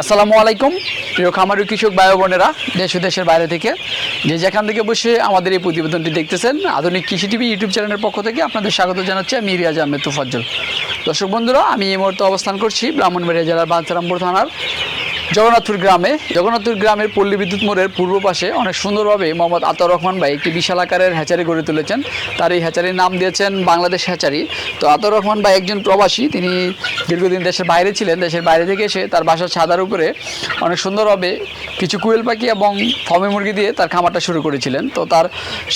আসসালামু আলাইকুম, প্রিয় খামারি কৃষক ভাই বোনেরা, দেশ ও দেশের বাইরে থেকে। যে যেখান থেকে বসে আমাদের এই প্রতিবেদনটি দেখতেছেন, আধুনিক কৃষি টিভি ইউটিউব চ্যানেলের পক্ষ থেকে আপনাদের স্বাগত জানাচ্ছি আমি রিয়াজ আহমেদ তুফাজ্জল। দর্শক বন্ধুরা, আমি এই মুহূর্তে অবস্থান করছি ব্রাহ্মণবাড়িয়া জেলার বাঞ্ছারামপুর থানার জগন্নাথপুর গ্রামে, জগন্নাথপুর গ্রামের পল্লী বিদ্যুৎ মোড়ের পূর্ব পাশে অনেক সুন্দরভাবে মোহাম্মদ আতর রহমান ভাই একটি বিশাল আকারের হ্যাচারি গড়ে তুলেছেন। তার এই হ্যাচারির নাম দিয়েছেন বাংলাদেশ হ্যাচারি। তো আতর রহমান ভাই একজন প্রবাসী, তিনি দীর্ঘদিন দেশের বাইরে ছিলেন, দেশের বাইরে থেকে এসে তার বাসার ছাদার উপরে অনেক সুন্দরভাবে কিছু কুয়েল পাখি এবং ফমে মুরগি দিয়ে তার খামারটা শুরু করেছিলেন। তো তার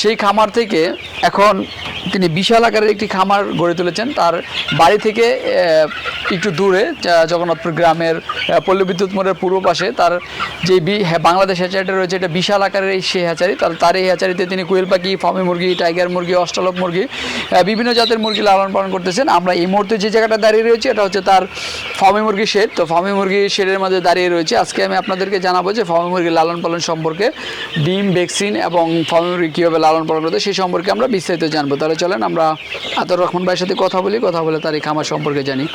সেই খামার থেকে এখন তিনি বিশাল আকারের একটি খামার গড়ে তুলেছেন। তার বাড়ি থেকে একটু দূরে জগন্নাথপুর গ্রামের পল্লী বিদ্যুৎ মোড়ের পূর্ব পাশে তার যে বি- হ্যাঁ, বাংলাদেশ হ্যাচারিটা রয়েছে এটা বিশাল আকারের এই সেই হ্যাচারি। তার তার এই হ্যাচারিতে তিনি কুয়েল পাখি ফার্মি মুরগি টাইগার মুরগি অস্ট্রালক মুরগি বিভিন্ন জাতের মুরগি লালন পালন করতেছেন। আমরা এই মুহূর্তে যে জায়গাটা দাঁড়িয়ে রয়েছে এটা হচ্ছে তার ফার্মি মুরগি শেড। তো ফার্মি মুরগি শেডের মধ্যে দাঁড়িয়ে রয়েছে। আজকে আমি আপনাদেরকে জানাব যে ফার্মি মুরগি লালন পালন সম্পর্কে ডিম ভ্যাকসিন এবং ফার্মি মুরগি কীভাবে লালন পালন করতে সেই সম্পর্কে আমরা বিস্তারিত জানব। তাহলে চলেন আমরা আতর রহমান ভাইয়ের সাথে কথা বলি কথা বলে তার এই খামার সম্পর্কে জানি।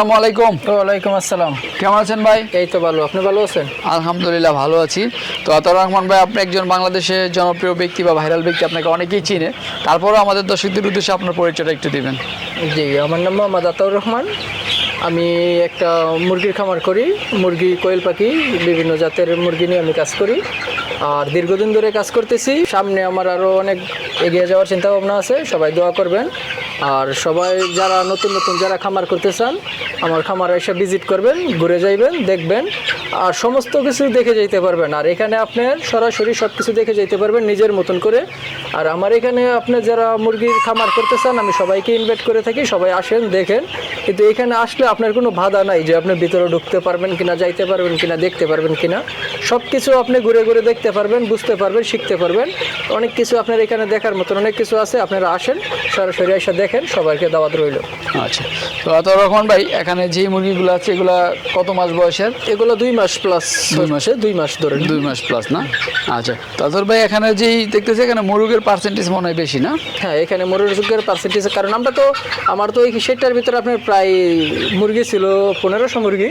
আসসালামু আলাইকুম। ওয়ালাইকুম আসসালাম। কেমন আছেন ভাই? এই তো ভালো। আপনি ভালো আছেন? আলহামদুলিল্লাহ ভালো আছি। তো আতর রহমান ভাই আপনি একজন বাংলাদেশের জনপ্রিয় ব্যক্তি বা ভাইরাল ব্যক্তি আপনাকে অনেকেই চিনে। তারপরেও আমাদের দর্শকদের উদ্দেশ্যে আপনার পরিচয়টা একটু দিবেন। জি আমার নাম মোহাম্মদ আতাউর রহমান। আমি একটা মুরগির খামার করি। মুরগি কোয়েল পাখি বিভিন্ন জাতের মুরগি নিয়ে আমি কাজ করি। আর দীর্ঘদিন ধরে কাজ করতেছি। সামনে আমার আরও অনেক এগিয়ে যাওয়ার চিন্তা ভাবনা আছে। সবাই দোয়া করবেন। আর সবাই যারা নতুন নতুন যারা খামার করতে চান আমার খামার এসে ভিজিট করবেন ঘুরে যাইবেন দেখবেন। আর সমস্ত কিছু দেখে যেতে পারবেন। আর এখানে আপনার সরাসরি সব কিছু দেখে যেতে পারবেন নিজের মতন করে। আর আমার এখানে আপনি যারা মুরগির খামার করতে চান আমি সবাইকে ইনভাইট করে থাকি সবাই আসেন দেখেন। কিন্তু এখানে আসলে আপনার কোনো বাধা নাই যে আপনি ভিতরে ঢুকতে পারবেন কিনা যাইতে পারবেন কিনা দেখতে পারবেন কিনা। সব কিছু আপনি ঘুরে ঘুরে দেখতে পারবেন বুঝতে পারবেন শিখতে পারবেন। অনেক কিছু আপনার এখানে দেখার মতন অনেক কিছু আছে আপনারা আসেন সরাসরি এসে দেখেন সবাইকে দাওয়াত রইল। আচ্ছা। তো রহমান ভাই এখানে যে মুরগিগুলো আছে এগুলা কত মাস বয়সের? এগুলো দুই মাস প্লাস দুই মাসে? দুই মাস ধরে। দুই মাস প্লাস না? আচ্ছা। তো আতর ভাই এখানে যেই দেখতেছে এখানে মুরগের পার্সেন্টেজ মনে হয় বেশি না? হ্যাঁ এখানে মুরগের পার্সেন্টেজ কারণ। আমরা তো আমার তো এই সেটার ভিতরে আপনার প্রায় মুরগি ছিল পনেরোশো মুরগি।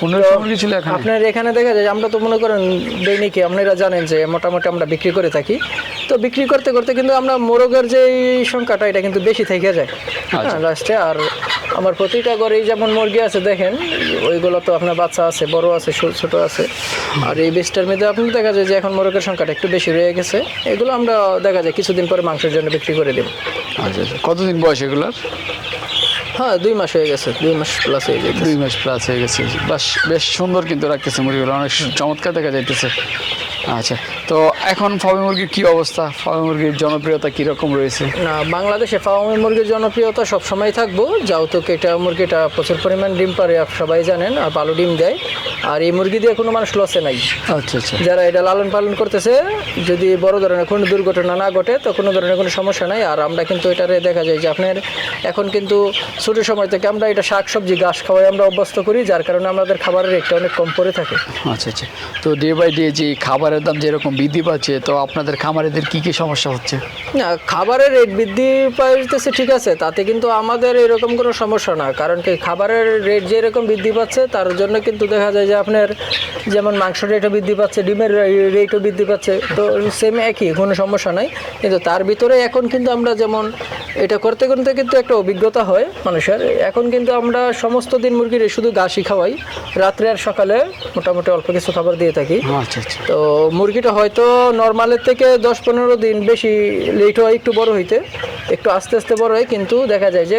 পনেরোশো মুরগি ছিল এখানে। আপনার এখানে দেখা যায় আমরা তো মনে করেন দৈনিকে আপনারা জানেন যে মোটামুটি আমরা বিক্রি করে থাকি। তো বিক্রি করতে করতে কিন্তু আমরা মোরগের যে সংখ্যাটা এটা কিন্তু বেশি থেকে যায়। হ্যাঁ লাস্টে আর আমার প্রতিটা ঘরেই যেমন মুরগি আছে দেখেন ওইগুলো তো আপনার বাচ্চা আছে বড় আছে ছোট আছে। আর এই বেস্টার মধ্যে আপনি দেখা যায় যে এখন মোরগের সংখ্যাটা একটু বেশি রয়ে গেছে। এগুলো আমরা দেখা যায় কিছুদিন পরে মাংসের জন্য বিক্রি করে দেব। আচ্ছা আচ্ছা। কতদিন বয়স এগুলার? হ্যাঁ দুই মাস হয়ে গেছে। দুই মাস প্লাস হয়ে গেছে। দুই মাস প্লাস হয়ে গেছে। বাস বেশ সুন্দর কিন্তু রাখতেছে মুরগিগুলো। অনেক চমৎকার দেখা যাইতেছে। আচ্ছা তো এখন ফার্মি মুরগির কি অবস্থা? ফার্মি মুরগির জনপ্রিয়তা কীরকম রয়েছে? না বাংলাদেশে ফার্মি মুরগির জনপ্রিয়তা সবসময় থাকব। যেহেতু এটা মুরগিটা প্রচুর পরিমাণ ডিম পারে সবাই জানেন আর ভালো ডিম দেয়। আর এই মুরগি দিয়ে কোনো মানুষ লসে নাই। আচ্ছা আচ্ছা। যারা এটা লালন পালন করতেছে যদি বড় ধরনের কোনো দুর্ঘটনা না ঘটে তো কোনো ধরনের কোনো সমস্যা নাই। আর আমরা কিন্তু এটারে দেখা যায় যে আপনার এখন কিন্তু ছোটো সময় থেকে আমরা এটা শাক সবজি ঘাস খাওয়াই আমরা অভ্যস্ত করি যার কারণে আমাদের খাবারের রেটটা অনেক কম পড়ে থাকে। আচ্ছা আচ্ছা। তো ডে বাই ডে যে খাবারের দাম যেরকম বৃদ্ধি পাচ্ছে তো আপনাদের খামারিদের কি কি সমস্যা হচ্ছে? না খাবারের রেট বৃদ্ধি পাইতেছে ঠিক আছে তাতে কিন্তু আমাদের এরকম কোনো সমস্যা না কারণ কি খাবারের রেট যেরকম বৃদ্ধি পাচ্ছে তার জন্য কিন্তু দেখা যায় যে আপনার যেমন মাংস রেটও বৃদ্ধি পাচ্ছে ডিমের রেটও বৃদ্ধি পাচ্ছে তো সেম একই কোনো সমস্যা নাই। কিন্তু তার ভিতরে এখন কিন্তু আমরা যেমন এটা করতে করতে কিন্তু একটা অভিজ্ঞতা হয় মানুষের এখন কিন্তু আমরা সমস্ত দিন মুরগির শুধু ঘাসই খাওয়াই রাত্রে আর সকালে মোটামুটি অল্প কিছু খাবার দিয়ে থাকি। আচ্ছা আচ্ছা। তো মুরগিটা হয়তো নর্মালের থেকে দশ পনেরো দিন বেশি লেট হয় একটু বড় হইতে, একটু আস্তে আস্তে বড় হয়, কিন্তু দেখা যায় যে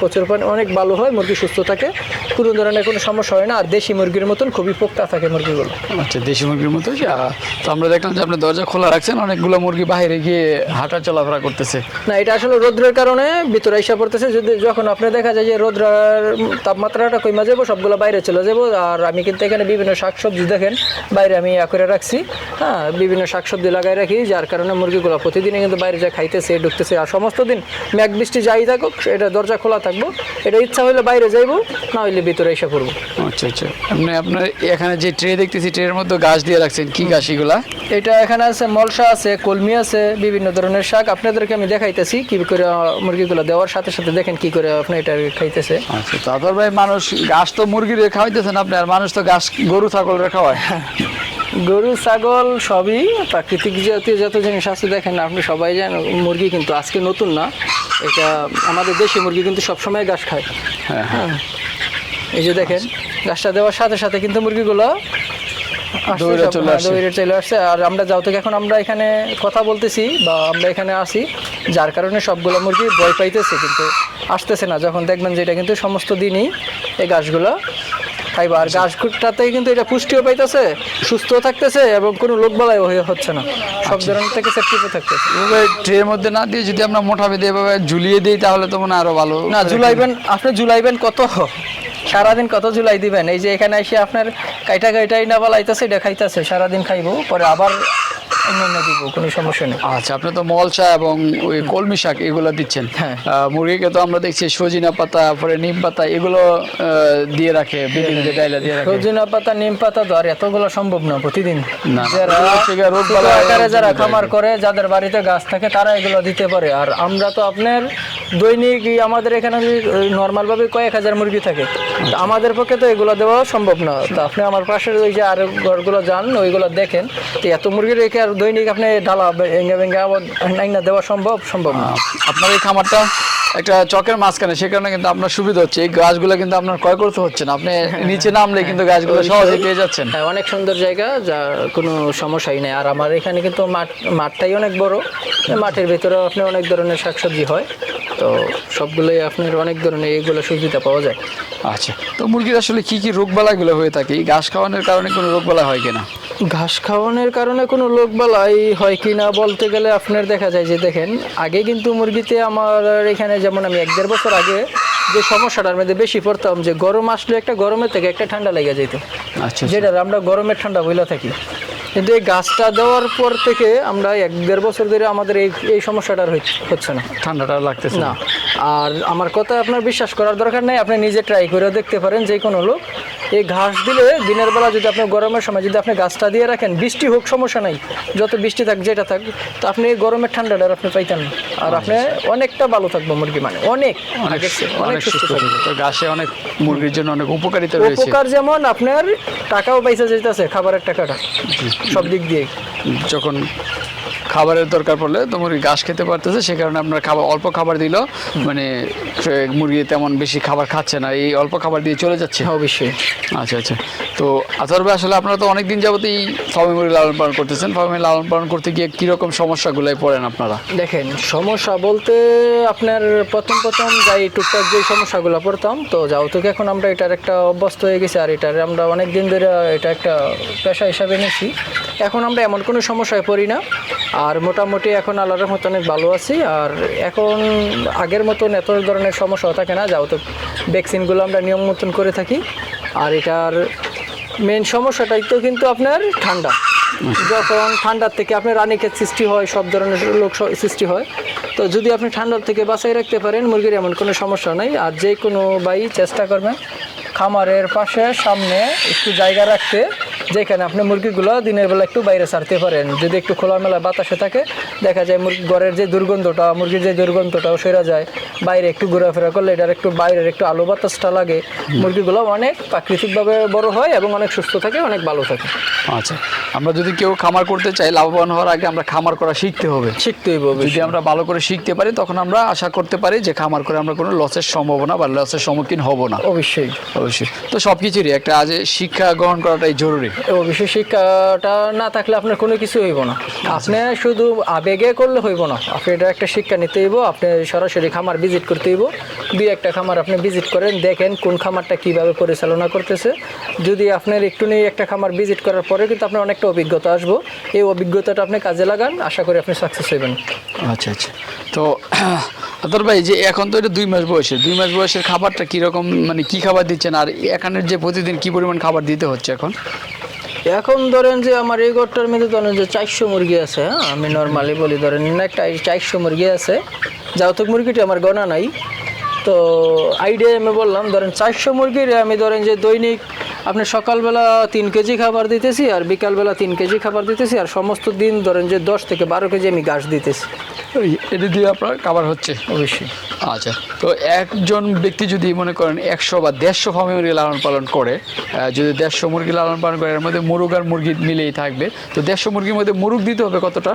প্রচুর অনেক ভালো হয়, মুরগি সুস্থ থাকে। কোনো ধরনের কোনো সমস্যা হয় না আর দেশি মুরগির মতন খুবই পোক্তা থাকে মুরগিগুলো। আচ্ছা দেশি মুরগির মতো আহ, তো আমরা দেখলাম যে আপনি দরজা খোলা রাখছেন অনেকগুলো মুরগি বাইরে গিয়ে হাঁটা চলাফেরা করতেছে। না এটা আসলে রৌদ্রের কারণে ভিতরে এসে পড়তেছে যদি যখন আপনি দেখা যায় যে রৌদ্রের তাপমাত্রাটা কমে যাব সবগুলো বাইরে চলে যাব আর আমি কিন্তু এখানে বিভিন্ন শাকসবজি দেখেন বাইরে আমি ইয়া করে রাখছি হ্যাঁ বিভিন্ন শাকসবজি লাগাই রাখি যার কারণে মুরগিগুলো প্রতিদিনই কিন্তু বাইরে যা খাইতেছে ঢুকতেছে আর সমস্ত দিন মেঘ বৃষ্টি যাই থাকুক এটা দরজা খোলা থাকব এটা ইচ্ছা হইলে বাইরে যাইবো না হইলে ভিতরে এসে পড়ব। আচ্ছা আচ্ছা। আপনি আপনার এখানে যে ট্রে দেখতেছি ট্রের মধ্যে গাছ দিয়ে রাখছেন কি গাছ এগুলা? এটা এখানে আছে মলসা আছে কলমি আছে বিভিন্ন ধরনের শাক। আপনাদেরকে আমি দেখাইতেছি কি করে মুরগিগুলো দেওয়ার সাথে সাথে দেখেন কি করে আপনি এটা খাইতেছে। আচ্ছা তারপর ভাই মানুষ গাছ তো মুরগি রে খাওয়াইতেছেন আপনি আর মানুষ তো গাছ গরু ছাগল রে খাওয়ায়। গরু ছাগল সবই প্রাকৃতিক জাতীয় যত জিনিস আছে দেখেন আপনি সবাই জানেন মুরগি কিন্তু আজকে নতুন না। এটা আমাদের দেশি মুরগি কিন্তু সবসময় ঘাস খায়। হ্যাঁ হ্যাঁ। হ্যাঁ। এই যে দেখেন ঘাসটা দেওয়ার সাথে সাথে কিন্তু মুরগিগুলো চলে হ্যাঁ, আসছে। চলে আসছে। আর আমরা যাও থেকে এখন আমরা এখানে কথা বলতেছি বা আমরা এখানে আসি যার কারণে সবগুলো মুরগি ভয় পাইতেছে কিন্তু আসতেছে না। যখন দেখবেন যে এটা কিন্তু সমস্ত দিনই এই ঘাসগুলো খাইবা। আর ঘাস কিন্তু এটা পুষ্টিও পাইতেছে সুস্থ থাকতেছে এবং কোনো লোক বলাই হচ্ছে না। সব আচ্ছা। ধরনের থেকে সেফটিতে থাকতেছে। এভাবে ট্রের মধ্যে না দিয়ে যদি আমরা মোটা বেঁধে এভাবে ঝুলিয়ে দিই তাহলে তো মনে হয় আরও ভালো না ঝুলাইবেন আপনি ঝুলাইবেন কত? সারাদিন কত জুলাই দিবেন? এই যে এখানে এসে আপনার কাইটা কাইটাই না বলাইতেছে এটা খাইতেছে সারাদিন খাইবো পরে আবার অন্য দিব কোনো সমস্যা নেই। আচ্ছা আপনি তো মলচা এবং ওই কলমি শাক এগুলো দিচ্ছেন। হ্যাঁ। মুরগিকে তো আমরা দেখছি সজিনা পাতা তারপরে নিম পাতা এগুলো দিয়ে রাখে বিভিন্ন যে ডাইলা দিয়ে রাখে। সজনা পাতা নিম পাতা তো আর এতগুলো সম্ভব না প্রতিদিন। যারা খামার করে যাদের বাড়িতে গাছ থাকে তারা এগুলো দিতে পারে। আর আমরা তো আপনার দৈনিক আমাদের এখানে নর্মাল ভাবে কয়েক হাজার মুরগি থাকে তো আমাদের পক্ষে তো এগুলো দেওয়া সম্ভব না। তো আপনি আমার পাশের ওই যে আর ঘরগুলো যান ওইগুলো দেখেন তো এত মুরগি রেখে আর দৈনিক আপনি ডালা ভেঙে ভেঙে আবার না দেওয়া সম্ভব? সম্ভব না। আপনার এই খামারটা একটা চকের মাঝখানে সে কারণে কিন্তু আপনার সুবিধা হচ্ছে। এই গাছগুলো কিন্তু আপনার ক্রয় করতে হচ্ছে না। আপনি নিচে নামলে কিন্তু গাছগুলো সহজে পেয়ে যাচ্ছেন। হ্যাঁ অনেক সুন্দর জায়গা যা কোনো সমস্যাই নেই। আর আমার এখানে কিন্তু মাঠ মাঠটাই অনেক বড়। মাঠের ভিতরে আপনি অনেক ধরনের শাকসবজি হয়। তো সবগুলোই আপনার অনেক ধরনের এইগুলো সুবিধা পাওয়া যায়। আচ্ছা তো মুরগির আসলে কি কি রোগবালাইগুলো হয়ে থাকে? এই ঘাস খাওয়ানোর কারণে কোনো রোগবালাই হয় কিনা? ঘাস খাওয়ানোর কারণে কোনো লোক বালাই হয় কি না বলতে গেলে আপনার দেখা যায় যে দেখেন আগে কিন্তু মুরগিতে আমার এখানে যেমন আমি এক দেড় বছর আগে যে সমস্যাটার মধ্যে বেশি পড়তাম যে গরম আসলে একটা গরমের থেকে একটা ঠান্ডা লেগে যেত। আচ্ছা যেটা আমরা গরমের ঠান্ডা বইলা থাকি। কিন্তু এই গাছটা দেওয়ার পর থেকে আমরা এক দেড় বছর ধরে আমাদের এই এই সমস্যাটা হচ্ছে না। ঠান্ডাটা লাগতেছে না। আর আমার কথা আপনার বিশ্বাস করার দরকার নেই আপনি নিজে ট্রাই করে দেখতে পারেন যে কোনো লোক। এই ঘাস দিলে দিনের বেলা যদি আপনি গরমের সময় যদি আপনি গাছটা দিয়ে রাখেন বৃষ্টি হোক সমস্যা নাই যত বৃষ্টি থাক যেটা থাক তো আপনি এই গরমের ঠান্ডাটা আর আপনি পাইতেন আর আপনি অনেকটা ভালো থাকব মুরগি মানে অনেক অনেক সুস্থ তো ঘাসে অনেক মুরগির জন্য অনেক উপকারিতা রয়েছে। উপকার যেমন আপনার টাকাও পয়সা যেতেছে খাবারের টাকাটা সব দিক দিয়ে। যখন খাবারের দরকার পড়লে তো মুরগি ঘাস খেতে পারতেছে সে কারণে আপনার খাবার অল্প খাবার দিল। মানে মুরগি তেমন বেশি খাবার খাচ্ছে না এই অল্প খাবার দিয়ে চলে যাচ্ছে। অবশ্যই। আচ্ছা আচ্ছা। তো আতর্বে আসলে আপনারা তো অনেক দিন যাবতই ফার্মে মুরগি লালন পালন করতেছেন। ফার্মে লালন পালন করতে গিয়ে কীরকম সমস্যাগুলোয় পড়েন আপনারা? দেখেন সমস্যা বলতে আপনার প্রথম প্রথম যাই টুকটাক যে সমস্যাগুলো পড়তাম তো যাও থেকে এখন আমরা এটার একটা অভ্যস্ত হয়ে গেছি আর এটার আমরা অনেক দিন ধরে এটা একটা পেশা হিসাবে নিয়েছি। এখন আমরা এমন কোনো সমস্যায় পড়ি না। আর মোটামুটি এখন আল্লাহর মতো অনেক ভালো আছি। আর এখন আগের মতন এত ধরনের সমস্যা থাকে না, যাও তো ভ্যাকসিনগুলো আমরা নিয়ম মতন করে থাকি। আর এটার মেন সমস্যাটাই তো কিন্তু আপনার ঠান্ডা। যখন ঠান্ডার থেকে আপনার রানীক্ষেত সৃষ্টি হয়, সব ধরনের লোক সৃষ্টি হয়। তো যদি আপনি ঠান্ডার থেকে বাঁচাই রাখতে পারেন, মুরগির এমন কোনো সমস্যা নেই। আর যে কোনো বাই চেষ্টা করবেন খামারের পাশে, সামনে একটু জায়গা রাখতে। যেখানে আপনি মুরগিগুলো দিনের বেলা একটু বাইরে ছাড়তে পারেন। যদি একটু খোলামেলা বাতাসে থাকে দেখা যায় মুরগি ঘরের যে দুর্গন্ধটা মুরগির যে দুর্গন্ধটাও সেরা যায়। বাইরে একটু ঘোরাফেরা করলে এটার একটু বাইরের একটু আলো বাতাসটা লাগে। মুরগিগুলো অনেক প্রাকৃতিকভাবে বড় হয় এবং অনেক সুস্থ থাকে অনেক ভালো থাকে। আচ্ছা আমরা যদি কেউ খামার করতে চাই লাভবান হওয়ার আগে আমরা খামার করা শিখতে হবে। শিখতেই হবে যদি আমরা ভালো করে শিখতে পারি তখন আমরা আশা করতে পারি যে খামার করে আমরা কোনো লসের সম্ভাবনা বা লসের সম্মুখীন হব না। অবশ্যই। অবশ্যই। তো সব কিছুরই একটা আজ শিক্ষা গ্রহণ করাটাই জরুরি। অবশ্যই শিক্ষাটা না থাকলে আপনার কোনো কিছু হইব না। আপনি শুধু আবেগে করলে হইব না। আপনি এটা একটা শিক্ষা নিতে হইব, আপনি সরাসরি খামার ভিজিট করতে হইব। দুই একটা খামার আপনি ভিজিট করেন, দেখেন কোন খামারটা কীভাবে পরিচালনা করতেছে। যদি আপনার একটু নিয়ে একটা খামার ভিজিট করার পরে কিন্তু আপনার অনেকটা অভিজ্ঞতা আসব। এই অভিজ্ঞতাটা আপনি কাজে লাগান, আশা করি আপনি সাকসেস হইবেন। আচ্ছা আচ্ছা। তো, আদর ভাই যে এখন তো এটা দুই মাস বয়সের, দুই মাস বয়সের খাবারটা কীরকম মানে কি খাবার দিচ্ছেন? আর এখানের যে প্রতিদিন কি পরিমাণ খাবার দিতে হচ্ছে এখন? এখন ধরেন যে আমার এই ঘরটার মধ্যে ধরেন যে চারশো মুরগি আছে হ্যাঁ? আমি নর্মালি বলি ধরেন একটা চারশো মুরগি আছে। যাওতক মুরগিটি আমার গণা নাই, তো আইডিয়া আমি বললাম, ধরেন চারশো মুরগির আমি ধরেন যে দৈনিক আপনি সকালবেলা তিন কেজি খাবার দিতেছি আর বিকালবেলা তিন কেজি খাবার দিতেছি আর সমস্ত দিন ধরেন যে দশ থেকে বারো কেজি আমি ঘাস দিতেছি। এটা দিয়ে আপনার খাবার হচ্ছে? অবশ্যই। আচ্ছা তো একজন ব্যক্তি যদি মনে করেন একশো বা দেড়শো ফার্মে মুরগি লালন পালন করে যদি দেড়শো মুরগি লালন পালন করে এর মধ্যে মুরগ আর মুরগি মিলেই থাকবে তো দেড়শো মুরগির মধ্যে মুরগ দিতে হবে কতটা?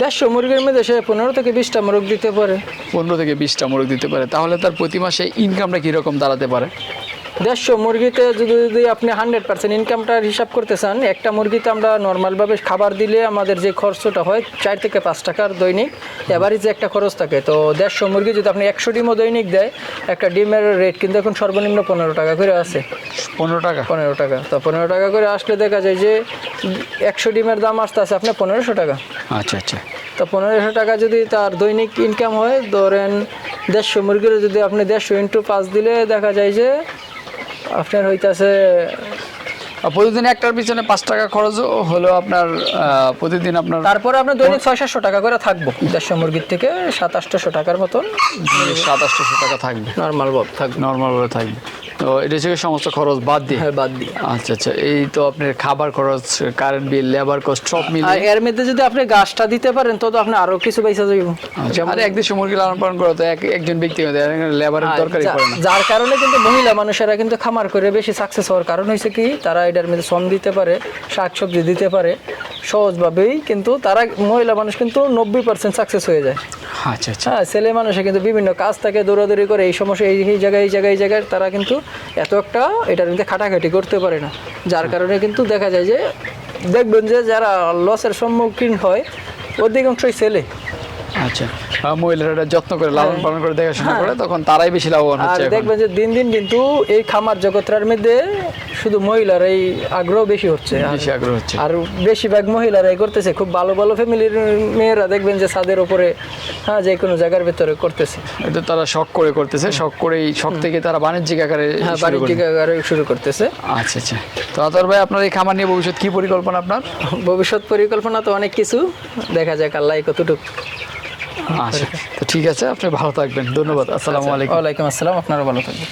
দেড়শো মুরগির মধ্যে সে পনেরো থেকে বিশটা মুরগ দিতে পারে। পনেরো থেকে বিশটা মুরগ দিতে পারে তাহলে তার প্রতি মাসে ইনকামটা কীরকম দাঁড়াতে পারে? দেড়শো মুরগিতে যদি যদি আপনি হান্ড্রেড পার্সেন্ট ইনকামটার হিসাব করতে চান একটা মুরগিতে আমরা নর্মালভাবে খাবার দিলে আমাদের যে খরচটা হয় চার থেকে পাঁচ টাকার দৈনিক এভারেজ যে একটা খরচ থাকে। তো দেড়শো মুরগি যদি আপনি একশো ডিমও দৈনিক দেয় একটা ডিমের রেট কিন্তু এখন সর্বনিম্ন পনেরো টাকা করে আছে। পনেরো টাকা? পনেরো টাকা। তো পনেরো টাকা করে আসলে দেখা যায় যে একশো ডিমের দাম আসতে আছে আপনার পনেরোশো টাকা। আচ্ছা আচ্ছা। তো পনেরোশো টাকা যদি তার দৈনিক ইনকাম হয় ধরেন দেড়শো মুরগির যদি আপনি দেড়শো ইন্টু পাঁচ দিলে দেখা যায় যে আপনার হইতাছে প্রতিদিন একটার পিছনে পাঁচ টাকা খরচ হলো আপনার প্রতিদিন আপনার তারপরে আপনার দৈনিক ছয় সাতশো টাকা করে থাকব। দেড়শো মুরগির থেকে সাত আটশোশো টাকার মতন। সাত আটশোশো টাকা থাকবে। নর্মাল ভাব থাকবে। নর্মালভাবে থাকবে। তো এটা থেকে সমস্ত খরচ বাদ দিয়ে? হ্যাঁ বাদ দিয়ে। আচ্ছা আচ্ছা এই তো আপনার খাবার খরচ কারেন্ট বিল লেবার কস্ট সব আর মিলিয়ে। এর মধ্যে যদি আপনি গাছটা দিতে পারেন তো তো আপনি আরও কিছু পয়সা যাইব। আচ্ছা, আর এক দেশে মুরগি লালন পালন করা তো এক একজন ব্যক্তি লেবারের আর দরকারই পড়ে না। যার কারণে কিন্তু মহিলা মানুষেরা কিন্তু খামার করে বেশি সাকসেস হওয়ার কারণ হয়েছে কি তারা এটার মধ্যে শ্রম দিতে পারে শাকসবজি দিতে পারে সহজভাবেই কিন্তু তারা মহিলা মানুষ কিন্তু নব্বই পার্সেন্ট সাকসেস হয়ে যায়। আচ্ছা আচ্ছা। হ্যাঁ ছেলে মানুষে কিন্তু বিভিন্ন কাজ থাকে দৌড়াদৌড়ি করে এই সমস্যা এই জায়গায় এই জায়গায় এই জায়গায় তারা কিন্তু এত একটা এটার মধ্যে খাটাখাটি করতে পারে না। যার কারণে কিন্তু দেখা যায় যে দেখবেন যে যারা লসের সম্মুখীন হয়, অধিকাংশই ছেলে। আচ্ছা। মহিলারা যত্ন করে লালন পালন করে দেখাশোনা করে তখন তারাই বেশি লাভবান হচ্ছে। দেখবেন যে দিন দিন কিন্তু এই খামার জগৎটার মধ্যে শুধু মহিলারাই আগ্রহ বেশি হচ্ছে। বেশি আগ্রহ হচ্ছে। আর বেশিরভাগ মহিলারাই করতেছে খুব ভালো ভালো ফ্যামিলির মেয়েরা দেখবেন যে ছাদের উপরে হ্যাঁ যে কোনো জায়গার ভেতরে করতেছে। এটা তারা শখ করে করতেছে শখ করেই শখ থেকে তারা বাণিজ্যিক আকারে হ্যাঁ বাণিজ্যিক আকারে শুরু করতেছে। আচ্ছা আচ্ছা। তো আতর ভাই আপনার এই খামার নিয়ে ভবিষ্যৎ কি পরিকল্পনা আপনার? ভবিষ্যৎ পরিকল্পনা তো অনেক কিছু দেখা যাক আল্লাহ কতটুকু আচ্ছা তো ঠিক আছে, আপনি ভালো থাকবেন, ধন্যবাদ, আসসালামু আলাইকুম। ওয়ালাইকুম আসসালাম আপনারা ভালো থাকবেন।